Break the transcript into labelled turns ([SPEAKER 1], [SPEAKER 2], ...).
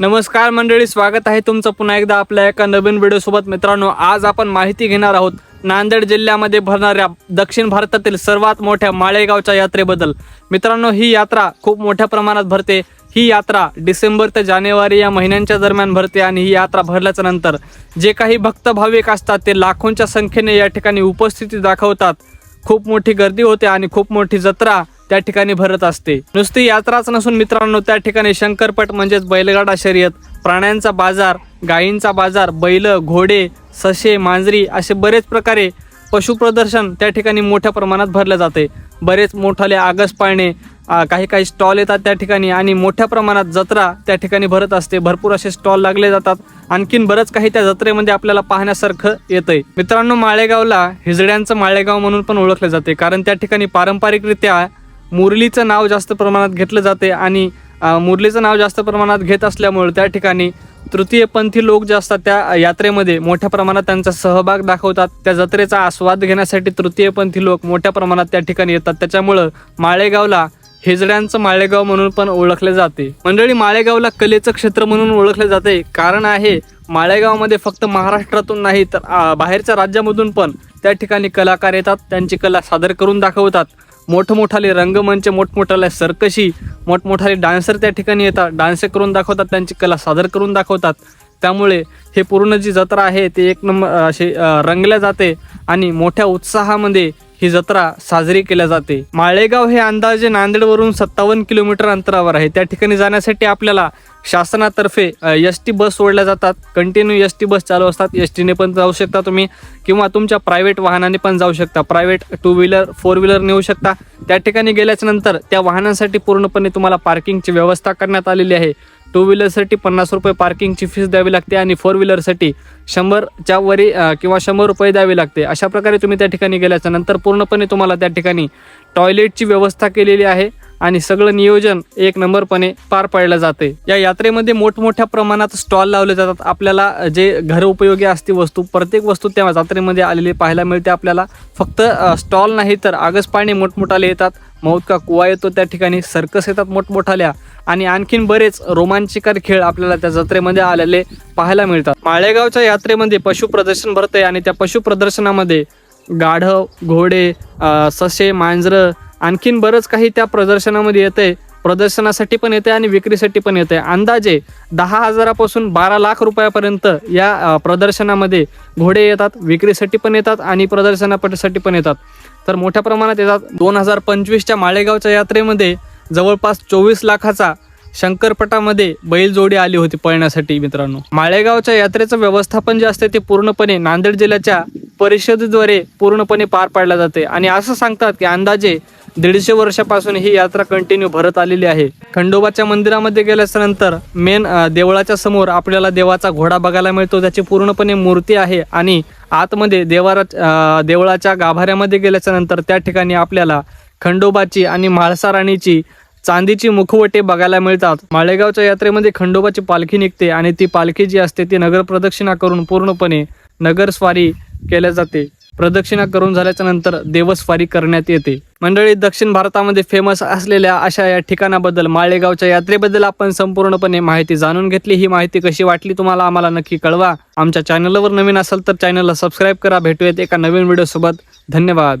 [SPEAKER 1] नमस्कार मंडळी स्वागत आहे तुमचं पुन्हा एकदा आपल्या एका नवीन व्हिडिओसोबत. मित्रांनो आज आपण माहिती घेणार आहोत नांदेड जिल्ह्यामध्ये भरणाऱ्या दक्षिण भारतातील सर्वात मोठ्या माळेगावच्या यात्रेबद्दल. मित्रांनो ही यात्रा खूप मोठ्या प्रमाणात भरते. ही यात्रा डिसेंबर ते जानेवारी या महिन्यांच्या दरम्यान भरते आणि ही यात्रा भरल्याच्या नंतर जे काही भक्त भाविक असतात ते लाखोंच्या संख्येने या ठिकाणी उपस्थिती दाखवतात. खूप मोठी गर्दी होते आणि खूप मोठी जत्रा त्या ठिकाणी भरत असते. नुसती यात्राच नसून मित्रांनो त्या ठिकाणी शंकरपट म्हणजेच बैलगाडा शर्यत प्राण्यांचा बाजार गायींचा बाजार बैल घोडे ससे मांजरी असे बरेच प्रकारे पशुप्रदर्शन त्या ठिकाणी मोठ्या प्रमाणात भरले जाते. बरेच मोठाले आगस पाळणे काही काही स्टॉल येतात त्या ठिकाणी आणि मोठ्या प्रमाणात जत्रा त्या ठिकाणी भरत असते. भरपूर असे स्टॉल लागले जातात. आणखीन बरंच काही त्या जत्रेमध्ये आपल्याला पाहण्यासारखं येतंय. मित्रांनो माळेगावला हिजड्यांचं माळेगाव म्हणून पण ओळखले जाते. कारण त्या ठिकाणी पारंपरिकरित्या मुरलीचं नाव जास्त प्रमाणात घेतलं जाते आणि मुरलीचं नाव जास्त प्रमाणात घेत असल्यामुळे त्या ठिकाणी तृतीयपंथी लोक जे असतात त्या यात्रेमध्ये मोठ्या प्रमाणात त्यांचा सहभाग दाखवतात. त्या जत्रेचा आस्वाद घेण्यासाठी तृतीयपंथी लोक मोठ्या प्रमाणात त्या ठिकाणी येतात. त्याच्यामुळं माळेगावला हिजड्यांचं माळेगाव म्हणून पण ओळखले जाते. मंडळी माळेगावला कलेचं क्षेत्र म्हणून ओळखले जाते. कारण आहे माळेगावमध्ये फक्त महाराष्ट्रातून नाही तर बाहेरच्या राज्यामधून पण त्या ठिकाणी कलाकार येतात. त्यांची कला सादर करून दाखवतात. मोठमोठाले रंगमंच मोठमोठाले सर्कशी मोठमोठाले डान्सर त्या ठिकाणी येतात. डान्स करून दाखवतात त्यांची कला सादर करून दाखवतात. त्यामुळे हे पूर्ण जी जत्रा आहे ते एक नंबर असे रंगल्या जाते आणि मोठ्या उत्साहामध्ये ही जत्रा साजरी केल्या जाते. माळेगाव हे अंदाजे नांदेडवरून सत्तावन्न किलोमीटर अंतरावर आहे. त्या ठिकाणी जाण्यासाठी आपल्याला शासनातर्फे एस टी बस सोडल्या जातात. कंटिन्यू एस टी बस चालू असतात. एस टीने पण जाऊ शकता तुम्ही. किंवा तुमच्या प्रायव्हेट वाहनाने पण जाऊ शकता. Private two wheeler four wheeler नेऊ शकता. त्या ठिकाणी गेल्याच्यानंतर त्या वाहनांसाठी पूर्णपणे तुम्हाला पार्किंगची व्यवस्था करण्यात आलेली आहे. टू व्हीलरसाठी पन्नास रुपये पार्किंगची फीस द्यावी लागते आणि फोर व्हीलरसाठी शंभरच्या वरी किंवा शंभर रुपये द्यावे लागते. अशा प्रकारे तुम्ही त्या ठिकाणी गेल्याच्यानंतर पूर्णपणे तुम्हाला त्या ठिकाणी टॉयलेटची व्यवस्था केलेली आहे. आणि सगळं नियोजन एक नंबरपणे पार पाडलं जाते या यात्रेमध्ये मोठमोठ्या प्रमाणात स्टॉल लावले जातात. आपल्याला जे घर उपयोगी असते वस्तू प्रत्येक वस्तू त्या जत्रेमध्ये आलेली पाहायला मिळते आपल्याला. फक्त स्टॉल नाही तर आगसपाणी मोठमोठाले येतात. मौत का कुवा येतो त्या ठिकाणी सर्कस येतात मोठमोठाल्या. आणि आणखीन बरेच रोमांचकर खेळ आपल्याला त्या जत्रेमध्ये आलेले पाहायला मिळतात. माळेगावच्या यात्रेमध्ये पशु प्रदर्शन भरते आणि त्या पशु प्रदर्शनामध्ये गाढव घोडे ससे मांजरं आणखीन बरंच काही त्या प्रदर्शनामध्ये येते प्रदर्शनासाठी पण येते आणि विक्रीसाठी पण येते अंदाजे दहा हजारापासून बारा लाख रुपयापर्यंत या प्रदर्शनामध्ये घोडे येतात विक्रीसाठी पण येतात आणि प्रदर्शनासाठी पण येतात. तर मोठ्या प्रमाणात येतात. दोन हजार पंचवीसच्या माळेगावच्या यात्रेमध्ये जवळपास चोवीस लाखाचा शंकरपटामध्ये बैलजोडी आली होती पळण्यासाठी मित्रांनो. माळेगावच्या यात्रेचं व्यवस्थापन जे असते ते पूर्णपणे नांदेड जिल्ह्याच्या परिषदेद्वारे पूर्णपणे पार पाडल्या जाते आणि असं सांगतात की अंदाजे दीडशे वर्षापासून ही यात्रा कंटिन्यू भरत आलेली आहे. खंडोबाच्या मंदिरामध्ये गेल्यानंतर मेन देवळाच्या समोर आपल्याला देवाचा घोडा बघायला मिळतो त्याची पूर्णपणे मूर्ती आहे आणि आतमध्ये देवारा देवळाच्या गाभाऱ्यामध्ये गेल्याच्यानंतर त्या ठिकाणी आपल्याला खंडोबाची आणि म्हाळसा राणीची चांदीची मुखवटे बघायला मिळतात. माळेगावच्या यात्रेमध्ये खंडोबाची पालखी निघते आणि ती पालखी जी असते ती नगर प्रदक्षिणा करून पूर्णपणे नगरस्वारी केल्या जाते. प्रदक्षिणा करून झाल्याच्यानंतर देवस्वारी करण्यात येते. मंडळी दक्षिण भारतामध्ये फेमस असलेल्या अशा या ठिकाणाबद्दल माळेगावच्या यात्रेबद्दल आपण संपूर्णपणे माहिती जाणून घेतली. ही माहिती कशी वाटली तुम्हाला आम्हाला नक्की कळवा. आमच्या चॅनलवर नवीन असेल तर चॅनलला सबस्क्राईब करा. भेटूयात एका नवीन व्हिडिओसोबत धन्यवाद.